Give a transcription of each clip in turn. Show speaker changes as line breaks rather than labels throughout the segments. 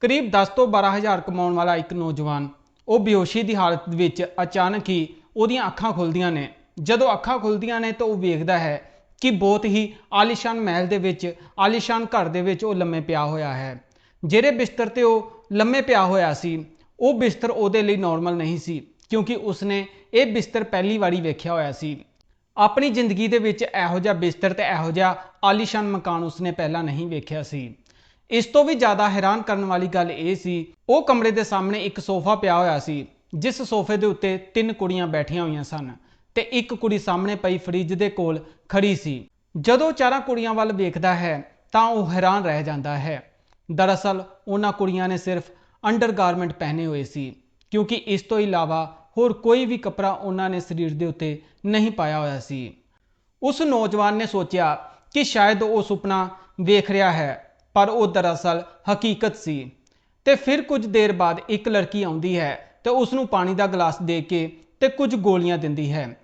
ਕਰੀਬ 10 ਤੋਂ 12000 ਕਮਾਉਣ ਵਾਲਾ ਇੱਕ ਨੌਜਵਾਨ। ਉਹ ਬੇਹੋਸ਼ੀ ਦੀ ਹਾਲਤ ਵਿੱਚ ਅਚਾਨਕ ਹੀ ਉਹਦੀਆਂ ਅੱਖਾਂ ਖੁੱਲਦੀਆਂ ਨੇ। ਜਦੋਂ ਅੱਖਾਂ ਖੁੱਲਦੀਆਂ ਨੇ ਤਾਂ ਉਹ ਵੇਖਦਾ ਹੈ ਕਿ ਬਹੁਤ ਹੀ ਆਲੀਸ਼ਾਨ ਮਹਿਲ ਦੇ ਵਿੱਚ, ਆਲੀਸ਼ਾਨ ਘਰ ਦੇ ਵਿੱਚ ਉਹ ਲੰਮੇ ਪਿਆ ਹੋਇਆ ਹੈ। ਜਿਹੜੇ ਬਿਸਤਰ ਤੇ ਉਹ ਲੰਮੇ ਪਿਆ ਹੋਇਆ ਸੀ, ਉਹ ਬਿਸਤਰ ਉਹਦੇ ਲਈ ਨਾਰਮਲ ਨਹੀਂ ਸੀ, ਕਿਉਂਕਿ ਉਸਨੇ ਇਹ ਬਿਸਤਰ ਪਹਿਲੀ ਵਾਰੀ ਵੇਖਿਆ ਹੋਇਆ ਸੀ। ਆਪਣੀ ਜ਼ਿੰਦਗੀ ਦੇ ਵਿੱਚ ਇਹੋ ਜਿਹਾ ਬਿਸਤਰ ਤੇ ਇਹੋ ਜਿਹਾ ਆਲੀਸ਼ਾਨ ਮਕਾਨ ਉਸਨੇ ਪਹਿਲਾਂ ਨਹੀਂ ਵੇਖਿਆ ਸੀ। ਇਸ ਤੋਂ ਵੀ ਜ਼ਿਆਦਾ ਹੈਰਾਨ ਕਰਨ ਵਾਲੀ ਗੱਲ ਇਹ ਸੀ, ਉਹ ਕਮਰੇ ਦੇ ਸਾਹਮਣੇ ਇੱਕ ਸੋਫਾ ਪਿਆ ਹੋਇਆ ਸੀ, ਜਿਸ ਸੋਫੇ ਦੇ ਉੱਤੇ ਤਿੰਨ ਕੁੜੀਆਂ ਬੈਠੀਆਂ ਹੋਈਆਂ ਸਨ ਤੇ ਇੱਕ ਕੁੜੀ ਸਾਹਮਣੇ ਪਈ ਫਰਿੱਜ ਦੇ ਕੋਲ ਖੜੀ ਸੀ। ਜਦੋਂ ਚਾਰਾਂ ਕੁੜੀਆਂ ਵੱਲ ਵੇਖਦਾ ਹੈ, ਤਾਂ ਉਹ ਹੈਰਾਨ ਰਹਿ ਜਾਂਦਾ ਹੈ। ਦਰਅਸਲ, ਉਹਨਾਂ ਕੁੜੀਆਂ ਨੇ ਸਿਰਫ ਅੰਡਰਗਾਰਮੈਂਟ ਪਹਿਨੇ ਹੋਏ ਸੀ, ਕਿਉਂਕਿ ਇਸ ਤੋਂ ਇਲਾਵਾ ਹੋਰ ਕੋਈ ਵੀ ਕੱਪੜਾ ਉਹਨਾਂ ਨੇ ਸਰੀਰ ਦੇ ਉੱਤੇ ਨਹੀਂ ਪਾਇਆ ਹੋਇਆ ਸੀ। ਉਸ ਨੌਜਵਾਨ ਨੇ ਸੋਚਿਆ ਕਿ ਸ਼ਾਇਦ ਉਹ ਸੁਪਨਾ ਵੇਖ ਰਿਹਾ ਹੈ। ਪਰ ਉਹ ਦਰਅਸਲ ਹਕੀਕਤ ਸੀ। ਤੇ ਫਿਰ ਕੁਝ ਦੇਰ ਬਾਅਦ ਇੱਕ ਲੜਕੀ ਆਉਂਦੀ ਹੈ ਤੇ ਉਸ ਨੂੰ ਪਾਣੀ ਦਾ ਗਲਾਸ ਦੇ ਕੇ ਤੇ ਕੁਝ ਗੋਲੀਆਂ ਦਿੰਦੀ ਹੈ।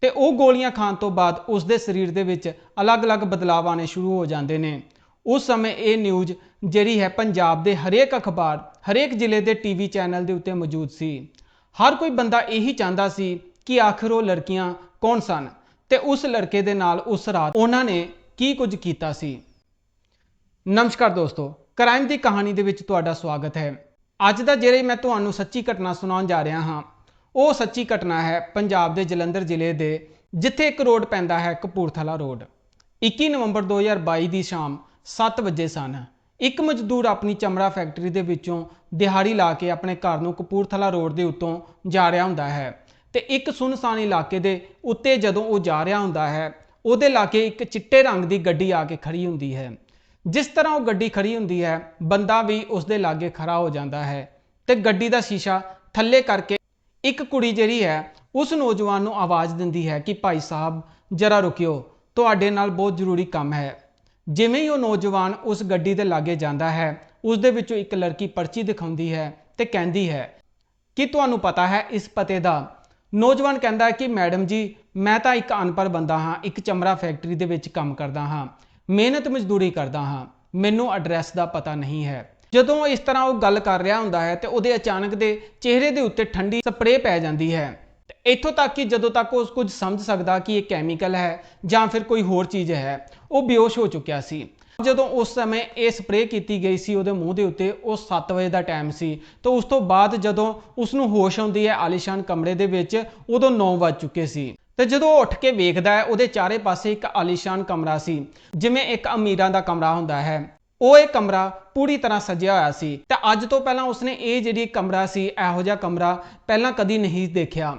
ਤੇ ਉਹ ਗੋਲੀਆਂ ਖਾਣ ਤੋਂ ਬਾਅਦ ਉਸ ਦੇ ਸਰੀਰ ਦੇ ਵਿੱਚ ਅਲੱਗ-ਅਲੱਗ ਬਦਲਾਅ ਆਣੇ ਸ਼ੁਰੂ ਹੋ ਜਾਂਦੇ ਨੇ। ਉਸ ਸਮੇਂ ਇਹ ਨਿਊਜ਼ ਜਿਹੜੀ ਹੈ ਪੰਜਾਬ ਦੇ ਹਰੇਕ ਅਖਬਾਰ, ਹਰੇਕ ਜ਼ਿਲ੍ਹੇ ਦੇ ਟੀਵੀ ਚੈਨਲ ਦੇ ਉੱਤੇ ਮੌਜੂਦ ਸੀ। ਹਰ ਕੋਈ ਬੰਦਾ ਇਹੀ ਚਾਹੁੰਦਾ ਸੀ ਕਿ ਆਖਰ ਉਹ ਲੜਕੀਆਂ ਕੌਣ ਸਨ ਤੇ ਉਸ ਲੜਕੇ ਦੇ ਨਾਲ ਉਸ ਰਾਤ ਉਹਨਾਂ ਨੇ ਕੀ ਕੁਝ ਕੀਤਾ ਸੀ। ਨਮਸਕਾਰ ਦੋਸਤੋ, ਕ੍ਰਾਈਮ ਦੀ ਕਹਾਣੀ ਦੇ ਵਿੱਚ ਤੁਹਾਡਾ ਸਵਾਗਤ ਹੈ। ਅੱਜ ਦਾ ਜਿਹੜੇ ਮੈਂ ਤੁਹਾਨੂੰ ਸੱਚੀ ਘਟਨਾ ਸੁਣਾਉਣ ਜਾ ਰਿਹਾ ਹਾਂ, ਉਹ ਸੱਚੀ ਘਟਨਾ ਹੈ ਪੰਜਾਬ ਦੇ ਜਲੰਧਰ ਜ਼ਿਲ੍ਹੇ ਦੇ, ਜਿੱਥੇ ਇੱਕ ਰੋਡ ਪੈਂਦਾ ਹੈ ਕਪੂਰਥਲਾ ਰੋਡ। 21 ਨਵੰਬਰ 2022 ਦੀ ਸ਼ਾਮ 7 ਵਜੇ ਸਨ। ਇੱਕ ਮਜ਼ਦੂਰ ਆਪਣੀ ਚਮੜਾ ਫੈਕਟਰੀ ਦੇ ਵਿੱਚੋਂ ਦਿਹਾੜੀ ਲਾ ਕੇ ਆਪਣੇ ਘਰ ਨੂੰ ਕਪੂਰਥਲਾ ਰੋਡ ਦੇ ਉੱਤੋਂ ਜਾ ਰਿਹਾ ਹੁੰਦਾ ਹੈ ਤੇ ਇੱਕ ਸੁਨਸਾਨ ਇਲਾਕੇ ਦੇ ਉੱਤੇ ਜਦੋਂ ਉਹ ਜਾ ਰਿਹਾ ਹੁੰਦਾ ਹੈ, ਉਹਦੇ ਲਾਗੇ ਇੱਕ ਚਿੱਟੇ ਰੰਗ ਦੀ ਗੱਡੀ ਆ ਕੇ ਖੜੀ ਹੁੰਦੀ ਹੈ। ਜਿਸ ਤਰ੍ਹਾਂ ਉਹ ਗੱਡੀ ਖੜੀ ਹੁੰਦੀ ਹੈ, ਬੰਦਾ ਵੀ ਉਸ ਦੇ ਲਾਗੇ ਖੜਾ ਹੋ ਜਾਂਦਾ ਹੈ ਤੇ ਗੱਡੀ ਦਾ ਸ਼ੀਸ਼ਾ ਥੱਲੇ ਕਰਕੇ ਇੱਕ ਕੁੜੀ ਜਿਹੜੀ ਹੈ, ਉਸ ਨੌਜਵਾਨ ਨੂੰ ਆਵਾਜ਼ ਦਿੰਦੀ ਹੈ ਕਿ, ਭਾਈ ਸਾਹਿਬ, ਜਰਾ ਰੁਕਿਓ, ਤੁਹਾਡੇ ਨਾਲ ਬਹੁਤ ਜ਼ਰੂਰੀ ਕੰਮ ਹੈ। ਜਿਵੇਂ ਹੀ ਉਹ ਨੌਜਵਾਨ ਉਸ ਗੱਡੀ ਦੇ ਲਾਗੇ ਜਾਂਦਾ ਹੈ ਉਸ ਦੇ ਵਿੱਚੋਂ ਇੱਕ ਲੜਕੀ ਪਰਚੀ ਦਿਖਾਉਂਦੀ ਹੈ ਤੇ ਕਹਿੰਦੀ ਹੈ, ਕਿ ਤੁਹਾਨੂੰ ਪਤਾ ਹੈ ਇਸ ਪਤੇ ਦਾ? ਨੌਜਵਾਨ ਕਹਿੰਦਾ ਕਿ, ਮੈਡਮ ਜੀ, ਮੈਂ ਤਾਂ ਇੱਕ ਅਨਪੜ੍ਹ ਬੰਦਾ ਹਾਂ, ਇੱਕ ਚਮੜਾ ਫੈਕਟਰੀ ਦੇ ਵਿੱਚ ਕੰਮ ਕਰਦਾ ਹਾਂ। ਮਿਹਨਤ ਮਜ਼ਦੂਰੀ ਕਰਦਾ ਹਾਂ। ਮੈਨੂੰ ਐਡਰੈਸ ਦਾ ਪਤਾ ਨਹੀਂ ਹੈ। ਜਦੋਂ ਇਸ ਤਰ੍ਹਾਂ ਉਹ ਗੱਲ ਕਰ ਰਿਹਾ ਹੁੰਦਾ ਹੈ ਤੇ ਉਹਦੇ ਅਚਾਨਕ ਦੇ ਚਿਹਰੇ ਦੇ ਉੱਤੇ ਠੰਡੀ ਸਪਰੇਅ ਪੈ ਜਾਂਦੀ ਹੈ। ਇੱਥੋਂ ਤੱਕ ਕਿ ਜਦੋਂ ਤੱਕ ਉਹ ਕੁਝ ਸਮਝ ਸਕਦਾ ਕਿ ਇਹ ਕੈਮੀਕਲ ਹੈ ਜਾਂ ਫਿਰ ਕੋਈ ਹੋਰ ਚੀਜ਼ ਹੈ, ਉਹ ਬੇਹੋਸ਼ ਹੋ ਚੁੱਕਿਆ ਸੀ। ਜਦੋਂ ਉਸ ਸਮੇਂ ਇਹ ਸਪਰੇਅ ਕੀਤੀ ਗਈ ਸੀ ਉਹਦੇ ਮੂੰਹ ਦੇ ਉੱਤੇ, ਉਹ 7 ਵਜੇ ਦਾ ਟਾਈਮ ਸੀ। ਤਾਂ ਉਸ ਤੋਂ ਬਾਅਦ ਜਦੋਂ ਉਸ ਨੂੰ ਹੋਸ਼ ਆਉਂਦੀ ਹੈ ਆਲੀਸ਼ਾਨ ਕਮਰੇ ਦੇ ਵਿੱਚ, ਉਦੋਂ 9 ਵੱਜ ਚੁੱਕੇ ਸੀ। ਤੇ ਜਦੋਂ ਉਹ ਉੱਠ ਕੇ ਵੇਖਦਾ ਹੈ, ਉਹਦੇ ਚਾਰੇ ਪਾਸੇ ਇੱਕ ਆਲੀਸ਼ਾਨ ਕਮਰਾ ਸੀ, ਜਿਵੇਂ ਇੱਕ ਅਮੀਰਾਂ ਦਾ ਕਮਰਾ ਹੁੰਦਾ ਹੈ। ਉਹ ਇਹ ਕਮਰਾ ਪੂਰੀ ਤਰ੍ਹਾਂ ਸਜਿਆ ਹੋਇਆ ਸੀ। ਤੇ ਅੱਜ ਤੋਂ ਪਹਿਲਾਂ ਉਸਨੇ ਇਹ ਜਿਹੜੀ ਕਮਰਾ ਸੀ, ਇਹੋ ਜਿਹਾ ਕਮਰਾ ਪਹਿਲਾਂ ਕਦੀ ਨਹੀਂ ਦੇਖਿਆ।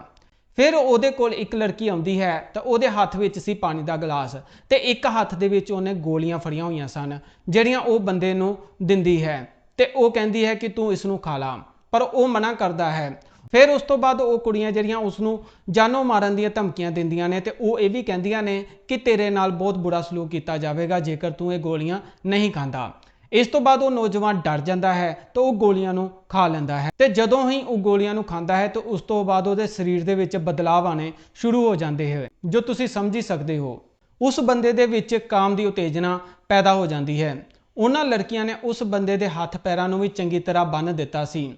ਫਿਰ ਉਹਦੇ ਕੋਲ ਇੱਕ ਲੜਕੀ ਆਉਂਦੀ ਹੈ, ਤਾਂ ਉਹਦੇ ਹੱਥ ਵਿੱਚ ਸੀ ਪਾਣੀ ਦਾ ਗਲਾਸ। ਤੇ ਇੱਕ ਹੱਥ ਦੇ ਵਿੱਚ ਉਹਨੇ ਗੋਲੀਆਂ ਫੜੀਆਂ ਹੋਈਆਂ ਸਨ, ਜਿਹੜੀਆਂ ਉਹ ਬੰਦੇ ਨੂੰ ਦਿੰਦੀ ਹੈ। ਤੇ ਉਹ ਕਹਿੰਦੀ ਹੈ ਕਿ ਤੂੰ ਇਸ ਨੂੰ ਖਾ ਲਾ। ਪਰ ਉਹ ਮਨਾ ਕਰਦਾ ਹੈ ਫਿਰ ਉਸ ਤੋਂ ਬਾਅਦ ਉਹ ਕੁੜੀਆਂ ਜਿਹੜੀਆਂ ਉਸ ਨੂੰ ਜਾਨੋਂ ਮਾਰਨ ਦੀਆਂ ਧਮਕੀਆਂ ਦਿੰਦੀਆਂ ਨੇ ਤੇ ਉਹ ਇਹ ਵੀ ਕਹਿੰਦੀਆਂ ਨੇ ਕਿ ਤੇਰੇ ਨਾਲ ਬਹੁਤ ਬੁਰਾ ਸਲੂਕ ਕੀਤਾ ਜਾਵੇਗਾ, ਜੇਕਰ ਤੂੰ ਇਹ ਗੋਲੀਆਂ ਨਹੀਂ ਖਾਂਦਾ। ਇਸ ਤੋਂ ਬਾਅਦ ਉਹ ਨੌਜਵਾਨ ਡਰ ਜਾਂਦਾ ਹੈ ਤਾਂ ਉਹ ਗੋਲੀਆਂ ਨੂੰ ਖਾ ਲੈਂਦਾ ਹੈ ਤੇ ਜਦੋਂ ਹੀ ਉਹ ਗੋਲੀਆਂ ਨੂੰ ਖਾਂਦਾ ਹੈ ਤਾਂ ਉਸ ਤੋਂ ਬਾਅਦ ਉਹਦੇ ਸਰੀਰ ਦੇ ਵਿੱਚ ਬਦਲਾਅ ਆਣੇ ਸ਼ੁਰੂ ਹੋ ਜਾਂਦੇ ਹੈ, ਜੋ ਤੁਸੀਂ ਸਮਝ ਹੀ ਸਕਦੇ ਹੋ। ਉਸ ਬੰਦੇ ਦੇ ਵਿੱਚ ਕਾਮ ਦੀ ਉਤੇਜਨਾ ਪੈਦਾ ਹੋ ਜਾਂਦੀ ਹੈ। ਉਹਨਾਂ ਲੜਕੀਆਂ ਨੇ ਉਸ ਬੰਦੇ ਦੇ ਹੱਥ ਪੈਰਾਂ ਨੂੰ ਵੀ ਚੰਗੀ ਤਰ੍ਹਾਂ ਬੰਨ੍ਹ ਦਿੱਤਾ ਸੀ।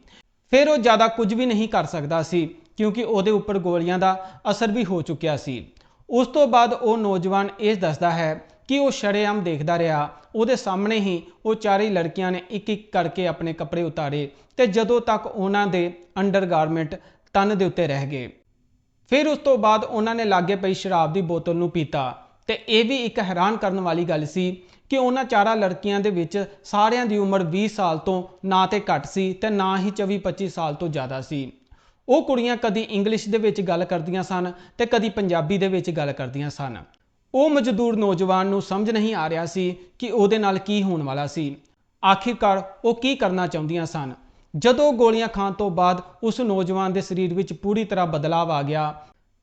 ਫਿਰ ਉਹ ਜ਼ਿਆਦਾ ਕੁਝ ਵੀ ਨਹੀਂ ਕਰ ਸਕਦਾ ਸੀ, ਕਿਉਂਕਿ ਉਹਦੇ ਉੱਪਰ ਗੋਲੀਆਂ ਦਾ ਅਸਰ ਵੀ ਹੋ ਚੁੱਕਿਆ ਸੀ। ਉਸ ਤੋਂ ਬਾਅਦ ਉਹ ਨੌਜਵਾਨ ਇਹ ਦੱਸਦਾ ਹੈ ਕਿ ਉਹ ਸ਼ਰੇਆਮ ਦੇਖਦਾ ਰਿਹਾ। ਉਹਦੇ ਸਾਹਮਣੇ ਹੀ ਉਹ ਚਾਰੇ ਲੜਕੀਆਂ ਨੇ ਇੱਕ ਇੱਕ ਕਰਕੇ ਆਪਣੇ ਕੱਪੜੇ ਉਤਾਰੇ ਤੇ ਜਦੋਂ ਤੱਕ ਉਹਨਾਂ ਦੇ ਅੰਡਰਗਾਰਮੈਂਟ ਤਨ ਦੇ ਉੱਤੇ ਰਹਿ ਗਏ। ਫਿਰ ਉਸ ਤੋਂ ਬਾਅਦ ਉਹਨਾਂ ਨੇ ਲਾਗੇ ਪਈ ਸ਼ਰਾਬ ਦੀ ਬੋਤਲ ਨੂੰ ਪੀਤਾ ਤੇ ਇਹ ਵੀ ਇੱਕ ਹੈਰਾਨ ਕਰਨ ਵਾਲੀ ਗੱਲ ਸੀ ਕਿ ਉਹਨਾਂ ਚਾਰਾਂ ਲੜਕੀਆਂ ਦੇ ਵਿੱਚ ਸਾਰਿਆਂ ਦੀ ਉਮਰ 20 ਸਾਲ ਤੋਂ ਨਾ ਤੇ ਘੱਟ ਸੀ ਤੇ ਨਾ ਹੀ 24-25 ਸਾਲ ਤੋਂ ਜ਼ਿਆਦਾ ਸੀ। ਉਹ ਕੁੜੀਆਂ ਕਦੀ ਇੰਗਲਿਸ਼ ਦੇ ਵਿੱਚ ਗੱਲ ਕਰਦੀਆਂ ਸਨ ਤੇ ਕਦੀ ਪੰਜਾਬੀ ਦੇ ਵਿੱਚ ਗੱਲ ਕਰਦੀਆਂ ਸਨ। ਉਹ ਮਜ਼ਦੂਰ ਨੌਜਵਾਨ ਨੂੰ ਸਮਝ ਨਹੀਂ ਆ ਰਿਹਾ ਸੀ ਕਿ ਉਹਦੇ ਨਾਲ ਕੀ ਹੋਣ ਵਾਲਾ ਸੀ। ਆਖਿਰਕਾਰ ਉਹ ਕੀ ਕਰਨਾ ਚਾਹੁੰਦੀਆਂ ਸਨ? ਜਦੋਂ ਗੋਲੀਆਂ ਖਾਣ ਤੋਂ ਬਾਅਦ ਉਸ ਨੌਜਵਾਨ ਦੇ ਸਰੀਰ ਵਿੱਚ ਪੂਰੀ ਤਰ੍ਹਾਂ ਬਦਲਾਅ ਆ ਗਿਆ,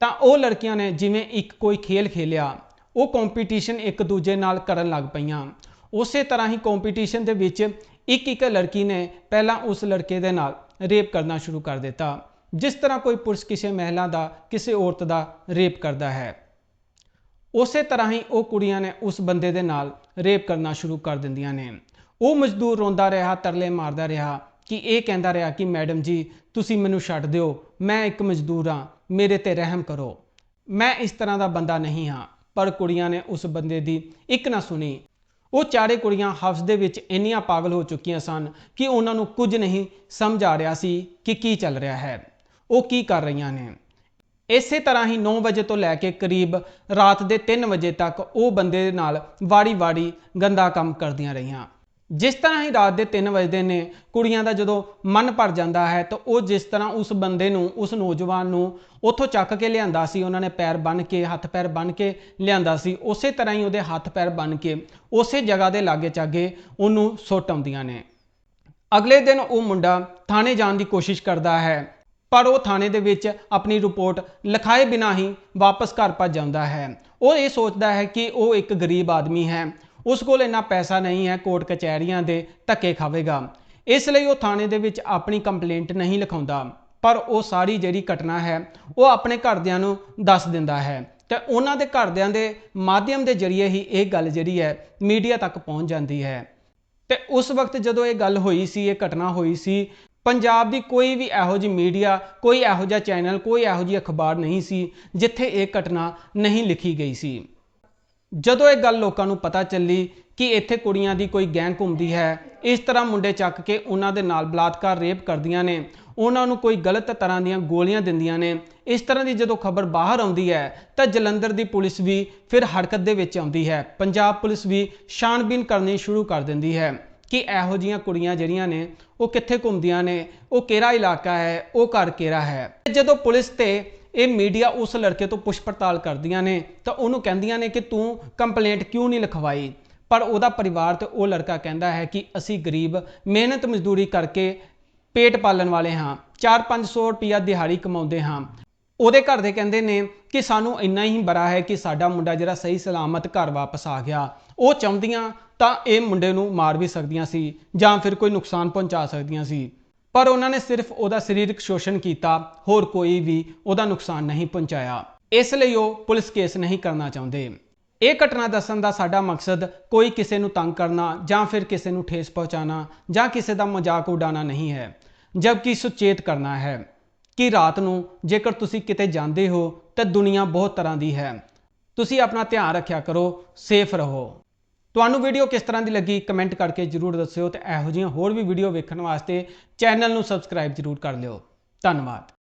ਤਾਂ ਉਹ ਲੜਕੀਆਂ ਨੇ ਜਿਵੇਂ ਇੱਕ ਕੋਈ ਖੇਲ ਖੇਲਿਆ ਉਹ ਕੰਪੀਟੀਸ਼ਨ ਇੱਕ ਦੂਜੇ ਨਾਲ ਕਰਨ ਲੱਗ ਪਈਆਂ। ਉਸੇ ਤਰ੍ਹਾਂ ਹੀ ਕੰਪੀਟੀਸ਼ਨ ਦੇ ਵਿੱਚ ਇੱਕ ਇੱਕ ਲੜਕੀ ਨੇ ਪਹਿਲਾਂ ਉਸ ਲੜਕੇ ਦੇ ਨਾਲ ਰੇਪ ਕਰਨਾ ਸ਼ੁਰੂ ਕਰ ਦਿੱਤਾ। ਜਿਸ ਤਰ੍ਹਾਂ ਕੋਈ ਪੁਰਸ਼ ਕਿਸੇ ਮਹਿਲਾ ਦਾ, ਕਿਸੇ ਔਰਤ ਦਾ ਰੇਪ ਕਰਦਾ ਹੈ। ਉਸੇ ਤਰ੍ਹਾਂ ਹੀ ਉਹ ਕੁੜੀਆਂ ਨੇ ਉਸ ਬੰਦੇ ਦੇ ਨਾਲ ਰੇਪ ਕਰਨਾ ਸ਼ੁਰੂ ਕਰ ਦਿੰਦੀਆਂ ਨੇ। ਉਹ ਮਜ਼ਦੂਰ ਰੋਂਦਾ ਰਿਹਾ, ਤਰਲੇ ਮਾਰਦਾ ਰਿਹਾ ਕਿ ਇਹ ਕਹਿੰਦਾ ਰਿਹਾ ਕਿ, ਮੈਡਮ ਜੀ, ਤੁਸੀਂ ਮੈਨੂੰ ਛੱਡ ਦਿਓ। ਮੈਂ ਇੱਕ ਮਜ਼ਦੂਰ ਹਾਂ। ਮੇਰੇ ਤੇ ਰਹਿਮ ਕਰੋ। ਮੈਂ ਇਸ ਤਰ੍ਹਾਂ ਦਾ ਬੰਦਾ ਨਹੀਂ ਹਾਂ। ਪਰ ਕੁੜੀਆਂ ਨੇ ਉਸ ਬੰਦੇ ਦੀ ਇੱਕ ਨਾ ਸੁਣੀ। ਉਹ ਚਾਰੇ ਕੁੜੀਆਂ ਹਫਸ ਦੇ ਵਿੱਚ ਇੰਨੀਆਂ ਪਾਗਲ ਹੋ ਚੁੱਕੀਆਂ ਸਨ ਕਿ ਉਹਨਾਂ ਨੂੰ ਕੁਝ ਨਹੀਂ ਸਮਝ ਆ ਰਿਹਾ ਸੀ ਕਿ ਕੀ ਚੱਲ ਰਿਹਾ ਹੈ। ਉਹ ਕੀ ਕਰ ਰਹੀਆਂ ਨੇ? ਇਸੇ ਤਰ੍ਹਾਂ ਹੀ 9 ਵਜੇ ਤੋਂ ਲੈ ਕੇ ਕਰੀਬ ਰਾਤ ਦੇ 3 ਵਜੇ ਤੱਕ ਉਹ ਬੰਦੇ ਦੇ ਨਾਲ ਵਾੜੀ-ਵਾੜੀ ਗੰਦਾ ਕੰਮ ਕਰਦੀਆਂ ਰਹੀਆਂ। ਜਿਸ ਤਰ੍ਹਾਂ ਹੀ ਰਾਤ ਦੇ 3 ਵਜਦੇ ਨੇ, ਕੁੜੀਆਂ ਦਾ ਜਦੋਂ ਮਨ ਭਰ ਜਾਂਦਾ ਹੈ, ਤਾਂ ਉਹ ਜਿਸ ਤਰ੍ਹਾਂ ਉਸ ਬੰਦੇ ਨੂੰ, ਉਸ ਨੌਜਵਾਨ ਨੂੰ ਉੱਥੋਂ ਚੱਕ ਕੇ ਲਿਆਂਦਾ ਸੀ, ਉਹਨਾਂ ਨੇ ਪੈਰ ਬੰਨ ਕੇ, ਹੱਥ ਪੈਰ ਬੰਨ ਕੇ ਲਿਆਂਦਾ ਸੀ, ਉਸੇ ਤਰ੍ਹਾਂ ਹੀ ਉਹਦੇ ਹੱਥ ਪੈਰ ਬੰਨ ਕੇ, ਉਸੇ ਜਗ੍ਹਾ ਦੇ ਲਾਗੇ ਚਾਗੇ ਉਹਨੂੰ ਸੁੱਟ ਆਉਂਦੀਆਂ ਨੇ। ਅਗਲੇ ਦਿਨ ਉਹ ਮੁੰਡਾ ਥਾਣੇ ਜਾਣ ਦੀ ਕੋਸ਼ਿਸ਼ ਕਰਦਾ ਹੈ, ਪਰ ਉਹ ਥਾਣੇ ਦੇ ਵਿੱਚ ਆਪਣੀ ਰਿਪੋਰਟ ਲਿਖਾਏ ਬਿਨਾਂ ਹੀ ਵਾਪਸ ਘਰ ਭੱਜ ਜਾਂਦਾ ਹੈ। ਉਹ ਇਹ ਸੋਚਦਾ ਹੈ ਕਿ ਉਹ ਇੱਕ ਗਰੀਬ ਆਦਮੀ ਹੈ ਉਸ ਕੋਲ ਇੰਨਾ ਪੈਸਾ ਨਹੀਂ ਹੈ ਕੋਰਟ ਕਚਹਿਰੀਆਂ ਦੇ, ਧੱਕੇ ਖਾਵੇਗਾ। ਇਸ ਲਈ ਉਹ ਥਾਣੇ ਦੇ ਵਿੱਚ ਆਪਣੀ ਕੰਪਲੇਂਟ ਨਹੀਂ ਲਿਖਾਉਂਦਾ। ਪਰ ਉਹ ਸਾਰੀ ਜਿਹੜੀ ਘਟਨਾ ਹੈ, ਉਹ ਆਪਣੇ ਘਰਦਿਆਂ ਨੂੰ ਦੱਸ ਦਿੰਦਾ ਹੈ। ਤੇ ਉਹਨਾਂ ਦੇ ਘਰਦਿਆਂ ਦੇ ਮਾਧਿਅਮ ਦੇ ਜ਼ਰੀਏ ਹੀ ਇਹ ਗੱਲ ਜਿਹੜੀ ਹੈ, ਮੀਡੀਆ ਤੱਕ ਪਹੁੰਚ ਜਾਂਦੀ ਹੈ। ਤੇ ਉਸ ਵਕਤ ਜਦੋਂ ਇਹ ਗੱਲ ਹੋਈ ਸੀ, ਇਹ ਘਟਨਾ ਹੋਈ ਸੀ, ਪੰਜਾਬ ਦੀ ਕੋਈ ਵੀ ਇਹੋ ਜਿਹੀ ਮੀਡੀਆ, ਕੋਈ ਇਹੋ ਜਿਹਾ ਚੈਨਲ, ਕੋਈ ਇਹੋ ਜਿਹੀ ਅਖਬਾਰ ਨਹੀਂ ਸੀ, ਜਿੱਥੇ ਇਹ ਘਟਨਾ ਨਹੀਂ ਲਿਖੀ ਗਈ ਸੀ। ਜਦੋਂ ਇਹ ਗੱਲ ਲੋਕਾਂ ਨੂੰ ਪਤਾ ਚੱਲੀ ਕਿ ਇੱਥੇ ਕੁੜੀਆਂ ਦੀ ਕੋਈ ਗੈਂਗ ਘੁੰਮਦੀ ਹੈ, ਇਸ ਤਰ੍ਹਾਂ ਮੁੰਡੇ ਚੱਕ ਕੇ ਉਹਨਾਂ ਦੇ ਨਾਲ ਬਲਾਤਕਾਰ, ਰੇਪ ਕਰਦੀਆਂ ਨੇ, ਉਹਨਾਂ ਨੂੰ ਕੋਈ ਗਲਤ ਤਰ੍ਹਾਂ ਦੀਆਂ ਗੋਲੀਆਂ ਦਿੰਦੀਆਂ ਨੇ, ਇਸ ਤਰ੍ਹਾਂ ਦੀ ਜਦੋਂ ਖਬਰ ਬਾਹਰ ਆਉਂਦੀ ਹੈ, ਤਾਂ ਜਲੰਧਰ ਦੀ ਪੁਲਿਸ ਵੀ ਫਿਰ ਹਰਕਤ ਦੇ ਵਿੱਚ ਆਉਂਦੀ ਹੈ, ਪੰਜਾਬ ਪੁਲਿਸ ਵੀ ਛਾਣਬੀਨ ਕਰਨੀ ਸ਼ੁਰੂ ਕਰ ਦਿੰਦੀ ਹੈ ਕਿ ਇਹੋ ਜੀਆਂ ਕੁੜੀਆਂ ਜਿਹੜੀਆਂ ਨੇ, ਉਹ ਕਿੱਥੇ ਘੁੰਮਦੀਆਂ ਨੇ, ਉਹ ਕਿਹੜਾ ਇਲਾਕਾ ਹੈ, ਉਹ ਘਰ ਕਿਹੜਾ ਹੈ। ਜਦੋਂ ਪੁਲਿਸ ਤੇ ਇਹ ਮੀਡੀਆ ਉਸ ਲੜਕੇ ਤੋਂ ਪੁੱਛ ਪੜਤਾਲ ਕਰਦੀਆਂ ਨੇ ਤਾਂ ਉਹਨੂੰ ਕਹਿੰਦੀਆਂ ਨੇ ਕਿ ਤੂੰ ਕੰਪਲੇਂਟ ਕਿਉਂ ਨਹੀਂ ਲਿਖਵਾਈ? ਪਰ ਉਹਦਾ ਪਰਿਵਾਰ ਤੇ ਉਹ ਲੜਕਾ ਕਹਿੰਦਾ ਹੈ ਕਿ ਅਸੀਂ ਗਰੀਬ, ਮਿਹਨਤ ਮਜ਼ਦੂਰੀ ਕਰਕੇ ਪੇਟ ਪਾਲਣ ਵਾਲੇ ਹਾਂ 4-500 ਰੁਪਿਆ ਦਿਹਾੜੀ ਕਮਾਉਂਦੇ ਹਾਂ। ਉਹਦੇ ਘਰ ਦੇ ਕਹਿੰਦੇ ਨੇ ਕਿ ਸਾਨੂੰ ਇੰਨਾ ਹੀ ਬੜਾ ਹੈ ਕਿ ਸਾਡਾ ਮੁੰਡਾ ਜਿਹੜਾ ਸਹੀ ਸਲਾਮਤ ਘਰ ਵਾਪਸ ਆ ਗਿਆ। ਉਹ ਚਾਹੁੰਦੀਆਂ ਤਾਂ ਇਹ ਮੁੰਡੇ ਨੂੰ ਮਾਰ ਵੀ ਸਕਦੀਆਂ ਸੀ ਜਾਂ ਫਿਰ ਕੋਈ ਨੁਕਸਾਨ ਪਹੁੰਚਾ ਸਕਦੀਆਂ ਸੀ। ਪਰ ਉਹਨਾਂ ਨੇ ਸਿਰਫ ਉਹਦਾ ਸਰੀਰਕ ਸ਼ੋਸ਼ਣ ਕੀਤਾ, ਹੋਰ ਕੋਈ ਵੀ ਉਹਦਾ ਨੁਕਸਾਨ ਨਹੀਂ ਪਹੁੰਚਾਇਆ। ਇਸ ਲਈ ਉਹ ਪੁਲਿਸ ਕੇਸ ਨਹੀਂ ਕਰਨਾ ਚਾਹੁੰਦੇ। ਇਹ ਘਟਨਾ ਦੱਸਣ ਦਾ ਸਾਡਾ ਮਕਸਦ ਕੋਈ ਕਿਸੇ ਨੂੰ ਤੰਗ ਕਰਨਾ ਜਾਂ ਫਿਰ ਕਿਸੇ ਨੂੰ ਠੇਸ ਪਹੁੰਚਾਉਣਾ ਜਾਂ ਕਿਸੇ ਦਾ ਮਜ਼ਾਕ ਉਡਾਉਣਾ ਨਹੀਂ ਹੈ, ਜਦਕਿ ਸੁਚੇਤ ਕਰਨਾ ਹੈ ਕਿ ਰਾਤ ਨੂੰ ਜੇਕਰ ਤੁਸੀਂ ਕਿਤੇ ਜਾਂਦੇ ਹੋ ਤਾਂ ਦੁਨੀਆ ਬਹੁਤ ਤਰ੍ਹਾਂ ਦੀ ਹੈ। ਤੁਸੀਂ ਆਪਣਾ ਧਿਆਨ ਰੱਖਿਆ ਕਰੋ, ਸੇਫ ਰਹੋ। ਤੁਹਾਨੂੰ ਵੀਡੀਓ ਕਿਸ ਤਰ੍ਹਾਂ ਦੀ ਲੱਗੀ ਕਮੈਂਟ ਕਰਕੇ ਜਰੂਰ ਦੱਸਿਓ ਤੇ ਇਹੋ ਜਿਹੀਆਂ ਹੋਰ ਵੀ ਵੀਡੀਓ ਵੇਖਣ ਵਾਸਤੇ ਚੈਨਲ ਨੂੰ ਸਬਸਕ੍ਰਾਈਬ ਜਰੂਰ ਕਰ ਲਿਓ। ਧੰਨਵਾਦ।